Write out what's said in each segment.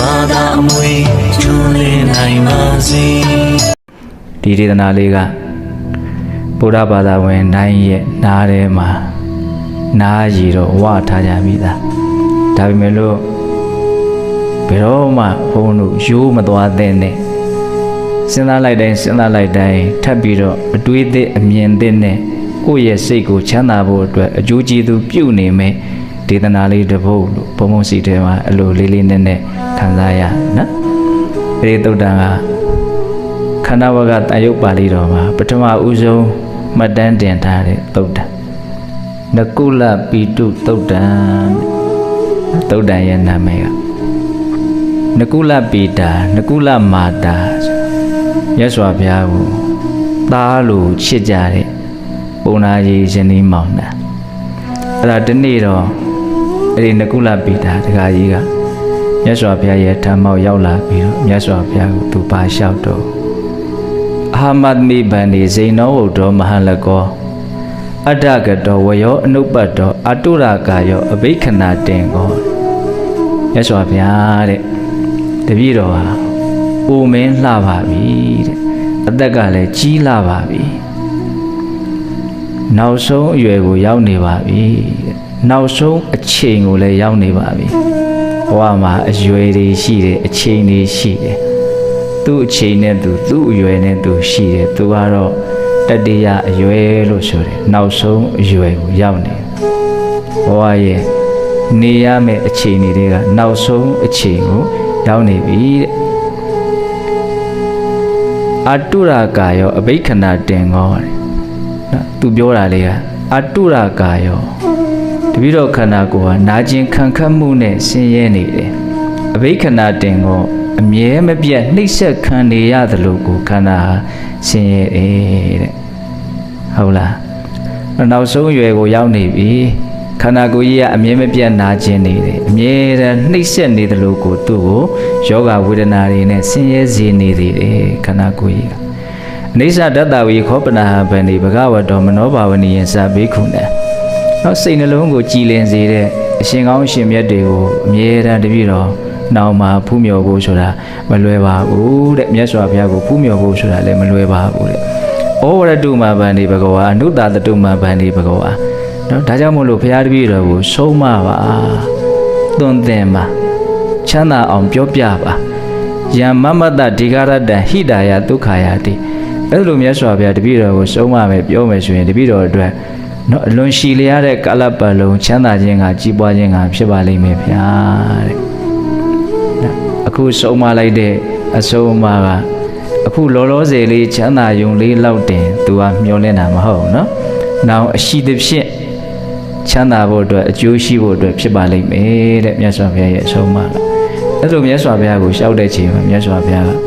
ဘာသာအမွေကျွလင်းနိုင်ပါစေဒီဒေသနာလေးကဗုဒ္ဓဘာသာဝင်တိုင်းရဲ့နားထဲမှာနားရည်တော့ဝထားကြမိသားဒါပေမဲ့လို့ဘယ်တော့မှဘုန်းတို့ရိုးမသွားတဲ့နဲ့စဉ်းစားလိုက်တိုင်းစဉ်းစားလိုက်တိုင်းထပ်ပြီးတော့အတွေးသစ်အမြင်သစ်နဲ့ကိုယ့်ရဲ့စိတ်ကိုချမ်းသာဖို့အတွက်အကျိုးကျေးဇူးပြုနေမယ် ဒေသနာလေးတစ်ပုဒ်လို့ဘုံဘုံစီထဲမှာအလိုလေးလေးနက်နက်ခံစားရနော်အဲဒီတုတ်တန်ကခန္ဓာဝကတန်ရုပ်ပါဠိတော်မှာပထမဦးဆုံးမှတ်တမ်းတင်ထားတဲ့သုတ်တံနကုလပိတုသုတ်တံသုတ်တံရဲ့နာမည်ကနကုလပိတာနကုလမာတာမြတ်စွာဘုရားကိုသားလို့ချစ်ကြတဲ့ပုံနာကြီးရှင်ဒီမောင်နာအဲ့ဒါဒီနေ့တော့ အဲ့ဒီနကုလပိတာတခါကြီးကမြတ်စွာဘုရားရဲ့ဓမ္မောက်ရောက်လာပြီးတော့မြတ်စွာဘုရားကိုသူပါလျှောက်တော့အာမတ်မိဗန္ဒီဇိနောဝုဒ္ဓောမဟလကောအတ္တကတောဝယောအနုပ္ပတ်တောအတုရကာယောအဘိက္ခဏတင်ကောရသော်ဗျာတဲ့တပည့်တော်ဟာအိုမင်းလှပါပြီတဲ့အသက်ကလည်းကြီးလာပါပြီ နောက်ဆုံးအရွယ်ကိုရောက်နေပါပြီတဲ့နောက်ဆုံးအချိန်ကိုလည်းရောက်နေပါပြီဘဝမှာအရွယ်တွေရှိတယ်အချိန်တွေရှိတယ်သူ့အချိန်နဲ့သူသူ့အရွယ်နဲ့သူရှိတယ်သူကတော့တတိယအရွယ်လို့ဆိုတယ်နောက်ဆုံးအရွယ်ကိုရောက်နေဘဝရဲ့နေရမယ့်အချိန်တွေကနောက်ဆုံးအချိန်ကိုရောက်နေပြီတဲ့အတုရကာယောအဘိက္ခဏတင်ကောတဲ့ နော်သူပြောတာလေးကအတုရကာယောတပိတော့ခန္ဓာကိုယ်ဟာနာကျင်ခံခတ်မှုနဲ့ဆင်းရဲနေတယ်အဘိက္ခဏတင်ကောအမြဲမပြတ်နှိပ်စက်ခံနေရသလိုကိုခန္ဓာဟာဆင်းရဲတယ်တဲ့ဟုတ်လားနောက်ဆုံးရွယ်ကိုရောက်နေပြီခန္ဓာကိုယ်ကြီးကအမြဲမပြတ်နာကျင်နေတယ်အမြဲတမ်းနှိပ်စက်နေသလိုကိုသူ့ကိုယောဂဝေဒနာတွေနဲ့ဆင်းရဲစေနေသေးတယ်ခန္ဓာကိုယ်ကြီးကအ နိစ္စတတ္တဝေခောပနာဟဗန္ဒီဘဂဝတောမနောဘာဝနိယစာဘေခုနေနောက်စိတ်နှလုံးကိုကြည်လင်စေတဲ့အရှင်ကောင်းအရှင်မြတ်တွေကိုအမြဲတမ်းတပြည့်တော်နောက်မှာဖူးမြော်ဖို့ဆိုတာမလွယ်ပါဘူးတဲ့မြတ်စွာဘုရားကိုဖူးမြော်ဖို့ဆိုတာလည်းမလွယ်ပါဘူးတဲ့ဩဝရတုမဗန္ဒီဘဂဝါအနုတတတုမဗန္ဒီဘဂဝါနော်ဒါကြောင့်မို့လို့ဘုရားတပည့်တော်ကိုဆုံးမပါသွန်သင်ပါချမ်းသာအောင်ပြောပြပါယံမမတ္တဒီဂရတံဟိတာယဒုက္ခယာတိ အဲ့လိုမြတ်စွာဘုရားတပည့်တော်ကိုရှုံးမမယ်ပြောမယ်ဆိုရင်တပည့်တော်အတွက်နော်အလွန်ရှည်လျားတဲ့ကာလပတ်လုံးချမ်းသာခြင်းကကြီးပွားခြင်းကဖြစ်ပါလိမ့်မယ်ဗျာတဲ့အခုဆုံးမလိုက်တဲ့အဆုံးအမကအခုလောလောဆယ်လေးချမ်းသာယုံလေးလောက်တင်သူကမျောလင့်တာမဟုတ်နော်။နောက်အရှိသဖြင့်ချမ်းသာဖို့အတွက်အကျိုးရှိဖို့အတွက်ဖြစ်ပါလိမ့်မယ်တဲ့မြတ်စွာဘုရားရဲ့အဆုံးအမကအဲ့လိုမြတ်စွာဘုရားကိုရှောက်တဲ့ချိန်မှာမြတ်စွာဘုရားက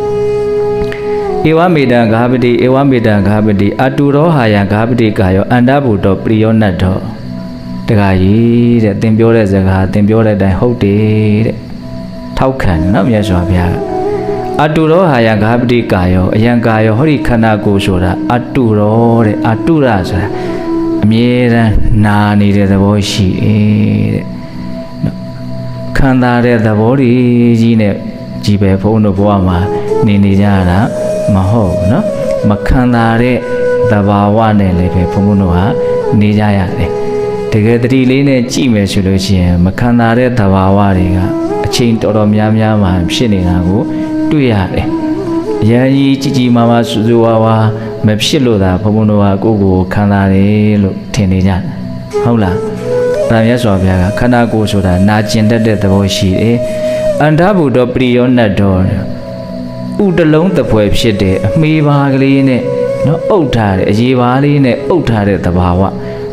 ဧဝမေတံဂါပတိဧဝမေတံဂါပတိအတုရောဟာယံဂါပတိကာယောအန္တဘူတောပရိယောနတ်တောတခါကြီးတဲ့သင်ပြောတဲ့စကားသင်ပြောတဲ့အတိုင်းဟုတ်တယ်တဲ့ထောက်ခံတယ်နော်မြတ်စွာဘုရားကအတုရောဟာယဂါပတိကာယောအယံကာယောဟောဒီခန္ဓာကိုယ်ဆိုတာအတုရောတဲ့အတုရဆိုတာအမြဲတမ်းနာနေတဲ့သဘောရှိတယ်တဲ့နော်ခံစားတဲ့သဘောတွေကြီးနဲ့ကြီးပဲဘုန်းတို့ဘဝမှာနေနေကြတာ မဟုတ်ဘူးနော်မခံစားတဲ့သဘာဝနဲ့လည်းပဲဘုန်းဘုန်းတို့ဟာနေကြရတယ်တကယ်တတိလေးနဲ့ကြည့်မယ်ဆိုလို့ရှိရင်မခံစားတဲ့သဘာဝတွေကအချိန်တော်တော်များများမှဖြစ်နေတာကိုတွေ့ရတယ်။အရန်ကြီးကြီးကြီးမားမားစူးစူးဝါးဝါမဖြစ်လို့သာဘုံဘုံတို့ကကိုယ့်ကိုယ်ခံစားတယ်လို့ထင်နေကြတယ်။ဟုတ်လား။ဗာမြတ်စွာဘုရားကခန္ဓာကိုယ်ဆိုတာနာကျင်တတ်တဲ့သဘောရှိတယ်။အန္တဘုဒ္ဓပရိယောနတ်တော် ဥတလုံးတပွဲဖြစ်တဲ့အမေးပါကလေးနဲ့နော်အုပ်ထားတယ်အရေးပါလေးနဲ့အုပ်ထားတဲ့သဘာဝ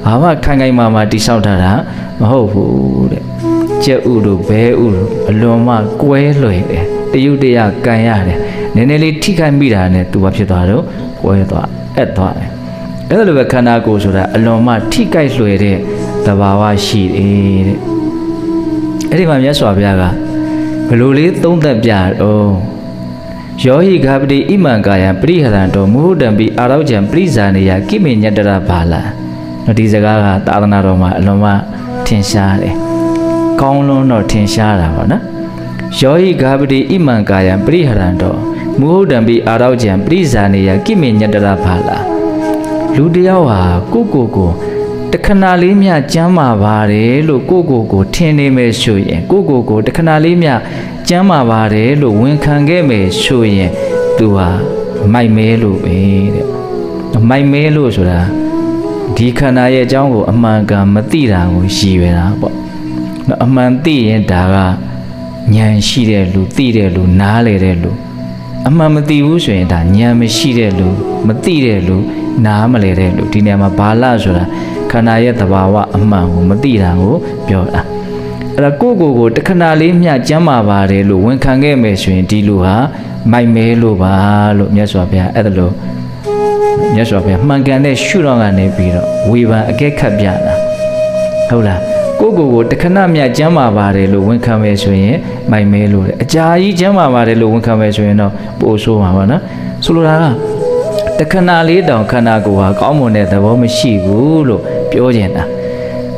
ဘာမှခိုင်ခိုင်မာမာတိဆောက်ထားတာမဟုတ်ဘူးတဲ့ကျက်ဥတို့ဘဲဥတို့အလွန်မှကွဲလွယ်တယ်တယုတ်တရကန်ရတယ်နည်းနည်းလေးထိခိုက်မိတာနဲ့သူဘာဖြစ်သွားတော့ကွဲသွားအက်သွားတယ်အဲ့လိုပဲခန္ဓာကိုယ်ဆိုတာအလွန်မှထိခိုက်လွယ်တဲ့သဘာဝရှိတယ်တဲ့အဲ့ဒီမှာမြတ်စွာဘုရားကဘယ်လိုလေးသုံးသက်ပြတော့ ယောဟိဂါပတိဣမံကာယံပရိဟရံတောမုဟုတ်တံပိအာရောကြံပရိဇာနေယကိမေညတရဘာလာနော်ဒီစကားကသာသနာတော်မှာအလွန်မှထင်ရှားတယ်ကောင်းလွန်းတော့ထင်ရှားတာပေါ့နော်ယောဟိဂါပတိဣမံကာယံပရိဟရံတောမုဟုတ်တံပိအာရောကျံပရိဇာနေယကိမေညတရဖာလာလူတစ်ယောက်ဟာကိုယ့်ကိုယ်ကိုတ ခဏလေးမြကျမ်းမာပါတယ်လို့ကိုယ့်ကိုယ်ကိုထင်နေမယ်ဆိုရင်ကိုယ့်ကိုယ်ကိုတခဏလေးမြကျမ်းမာပါတယ်လို့ဝန်ခံခဲ့မယ်ဆိုရင်သူဟာမိုက်မဲလို့ပဲတဲ့မိုက်မဲလို့ဆိုတာဒီခန္ဓာရဲ့အကြောင်းကိုအမှန်ကန်မသိတာကိုရည်ရွယ်တာပေါ့နော်အမှန်သိရင်ဒါကဉာဏ်ရှိတဲ့လူသိတဲ့လူနားလေတဲ့လူအမှန်မသိဘူးဆိုရင်ဒါဉာဏ်မရှိတဲ့လူမသိတဲ့လူနားမလဲတဲ့လူဒီနေရာမှာဘာလဆိုတာ ခန္ဓာရဲ့သဘာဝအမှန်ကိုမသိတာကိုပြောတာအဲ့ဒါကိုယ့်ကိုယ်ကိုတခဏလေးမျှကျမ်းမာပါတယ်လို့ဝန်ခံခဲ့မယ်ဆိုရင်ဒီလူဟာမိုက်မဲလို့ပါလို့မြတ်စွာဘုရားအဲ့ဒါလို့မြတ်စွာဘုရားမှန်ကန်တဲ့ရှုတော့ကနေပြီးတော့ဝေဖန်အကဲခတ်ပြတာဟုတ်လားကိုယ့်ကိုယ်ကိုတခဏမျှကျမ်းမာပါတယ်လို့ဝန်ခံမယ်ဆိုရင်မိုက်မဲလို့တယ်အကြာကြီးကျမ်းမာပါတယ်လို့ဝန်ခံမယ်ဆိုရင်တော့ပိုဆိုးမှာပါနော်ဆိုလိုတာကတခဏလေးတောင်ခန္ဓာကိုယ်ဟာကောင်းမွန်တဲ့သဘောမရှိဘူးလို့ ပြောကျင်တာ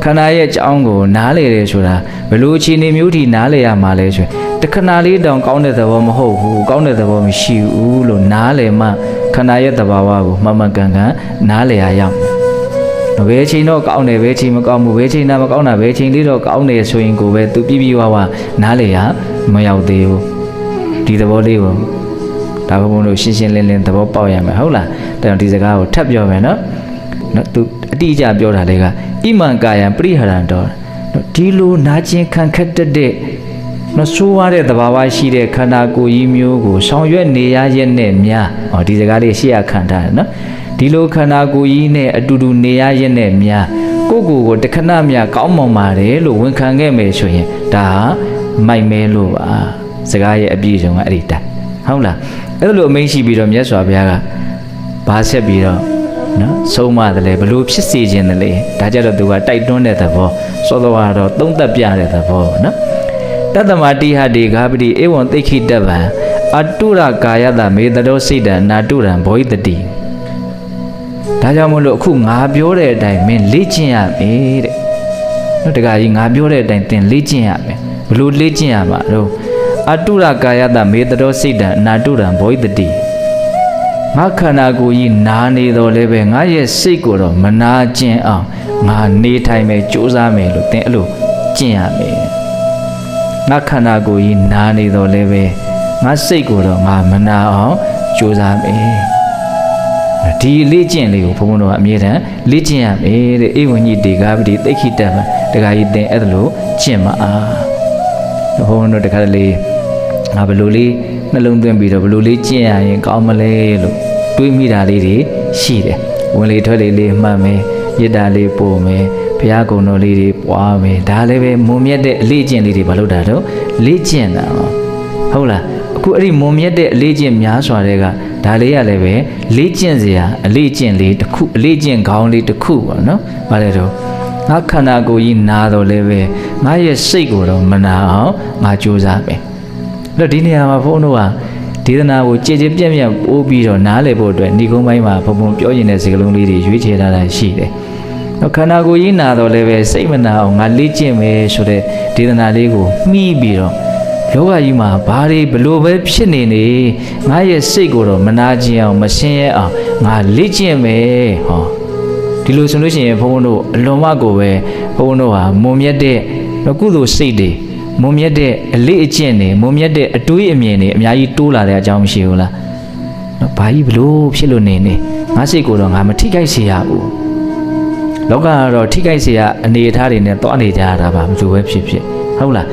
ခန္ဓာရဲ့အကြောင်းကိုနားလေတယ်ဆိုတာဘယ်လိုအခြေအနေမျိုးထိနားလေရမှာလဲဆိုရင်တခဏလေးတောင်ကောင်းတဲ့သဘောမဟုတ်ဘူးကောင်းတဲ့သဘောမရှိဘူးလို့နားလေမှခန္ဓာရဲ့သဘာဝကိုမှန်မှန်ကန်ကန်နားလေရရအောင်ဘယ်ချိန်တော့ကောင်းတယ်ဘယ်ချိန်မကောင်းဘူးဘယ်ချိန်တော့မကောင်းတာဘယ်ချိန်လေးတော့ကောင်းတယ်ဆိုရင်ကိုပဲသူပြပြဝဝနားလေရမရောက်သေးဘူးဒီသဘောလေးကိုဒါဘုံဘုံတို့ရှင်းရှင်းလင်းလင်းသဘောပေါက်ရမယ်ဟုတ်လားဒါကြောင့်ဒီစကားကိုထပ်ပြောမယ်နော် နော်သူအတိအကျပြောတာလေးကဣမံကာယံပရိဟရံတော်နော်ဒီလိုနာကျင်ခံခက်တတ်တဲ့နော်ဆိုးရတဲ့သဘာဝရှိတဲ့ခန္ဓာကိုယ်ကြီးမျိုးကိုဆောင်ရွက်နေရရဲ့နဲ့များဟောဒီစကားလေးရှေ့ရခံထားတယ်နော်ဒီလိုခန္ဓာကိုယ်ကြီးနဲ့အတူတူနေရရဲ့နဲ့များကိုယ့်ကိုယ်ကိုတခဏမြကောင်းမွန်ပါတယ်လို့ဝန်ခံခဲ့မယ်ဆိုရင်ဒါဟာမိုက်မဲလို့ပါစကားရဲ့အပြည့်အစုံကအဲ့ဒီတိုင်ဟုတ်လားအဲ့လိုအမိန့်ရှိပြီးတော့မြတ်စွာဘုရားကဘာဆက်ပြီးတော့ နော်ဆုံးမတယ်လေဘလို့ဖြစ်စေခြင်းတယ်လေဒါကြတော့သူကတိုက်တွန်းတဲ့သဘောစောစောကတော့သုံးသက်ပြတဲ့သဘောနော်တတ္တမတိဟတိဂါပတိဧဝံသိခိတဗံအတုရကာယတမေတ္တောစိတ်တံနာတုရံဘောဟိတတိဒါကြောင့်မလို့အခုငါပြောတဲ့အတိုင်းမင်းလေ့ကျင့်ရမယ်တဲ့နော်တခါကြီးငါပြောတဲ့အတိုင်းသင်လေ့ကျင့်ရမယ်ဘလို့လေ့ကျင့်ရမှာတော့အတုရကာယတမေတ္တောစိတ်တံအနာတုရံဘောဟိတတိ ငါခန္ဓာကိုယ်ကြီးနာနေတော့လည်းပဲငါရဲ့စိတ်ကိုတော့မနာကျင်အောင်ငါနေထိုင်မယ်ကြိုးစားမယ်လို့သင်အဲ့လိုကျင့်ရမယ်ငါခန္ဓာကိုယ်ကြီးနာနေတော့လည်းပဲငါစိတ်ကိုတော့ငါမနာအောင်ကြိုးစားမယ်ဒီလေ့ကျင့်လေးကိုဘုန်းဘုန်းတို့ကအမြဲတမ်းလေ့ကျင့်ရမယ်တဲ့အိဝညိတေကာပတိသိခိတံတခါကြီးသင်အဲ့ဒါလို့ကျင့်မအားဘုန်းဘုန်းတို့တခါတလေငါဘယ်လိုလေး နှလုံးသွင်းပြီးတော့ဘယ်လိုလေးကျင့်ရရင်ကောင်းမလဲလို့တွေးမိတာလေးတွေရှိတယ်ဝင်လေထွက်လေလေးမှတ်မယ်ရစ်တာလေးပို့မယ်ဘုရားကုံတော်လေးတွေပွားမယ်ဒါလည်းပဲမုံမြတ်တဲ့အလေးကျင့်လေးတွေမလုပ်တာတော့လေးကျင့်တာဟုတ်လားအခုအဲ့ဒီမုံမြတ်တဲ့အလေးကျင့်များစွာတွေကဒါလေးရလည်းပဲလေးကျင့်စရာအလေးကျင့်လေးတစ်ခုအလေးကျင့်ခေါင်းလေးတစ်ခုပေါ့နော်ဗါလဲတော့ငါခန္ဓာကိုယ်ကြီးနာတော့လည်းပဲငါရဲ့စိတ်ကိုတော့မနာအောင်ငါကြိုးစားမယ်။အဲ့ တော့ဒီနေရာမှာဘုန်းတို့ကဒေသနာကိုကြည်ကြည်ပြန့်ပြန့်ပို့ပြီးတော့နားလည်ဖို့အတွက်ဏိကုံးပိုင်းမှာဘုံဘုံပြောရင်တဲ့စကားလုံးလေးတွေရွေးချယ်ထားတာရှိတယ်။တော့ခန္ဓာကိုယ်ကြီးနာတော့လည်းပဲစိတ်မနာအောင်ငါလေ့ကျင့်မယ်ဆိုတဲ့ဒေသနာလေးကိုမှီးပြီးတော့လောကကြီးမှာဘာတွေဘလို့ပဲဖြစ်နေနေငါရဲ့စိတ်ကိုတော့မနာကျင်အောင်မရှင်းရအောင်ငါလေ့ကျင့်မယ်ဟောဒီလိုဆိုလို့ရှိရင်ဘုန်းဘုန်းတို့အလွန်မကိုပဲဘုန်းဘုန်းတို့ဟာမုံမြတ်တဲ့ကုသိုလ်စိတ်တွေ မုံမြတ်တဲ့အလေးအကျင့်တွေမုံမြတ်တဲ့အတွေးအမြင်တွေအများကြီးတိုးလာတဲ့အကြောင်းမရှိဘူးလားနော်ဘာကြီးဘလို့ဖြစ်လို့နေနေငါစိတ်ကိုတော့ငါမထိခိုက်စေရဘူးလောကကတော့ထိခိုက်စေရအနေအထားတွေနဲ့တွားနေကြရတာပါဘယ်လိုပဲဖြစ်ဖြစ်ဟုတ်လား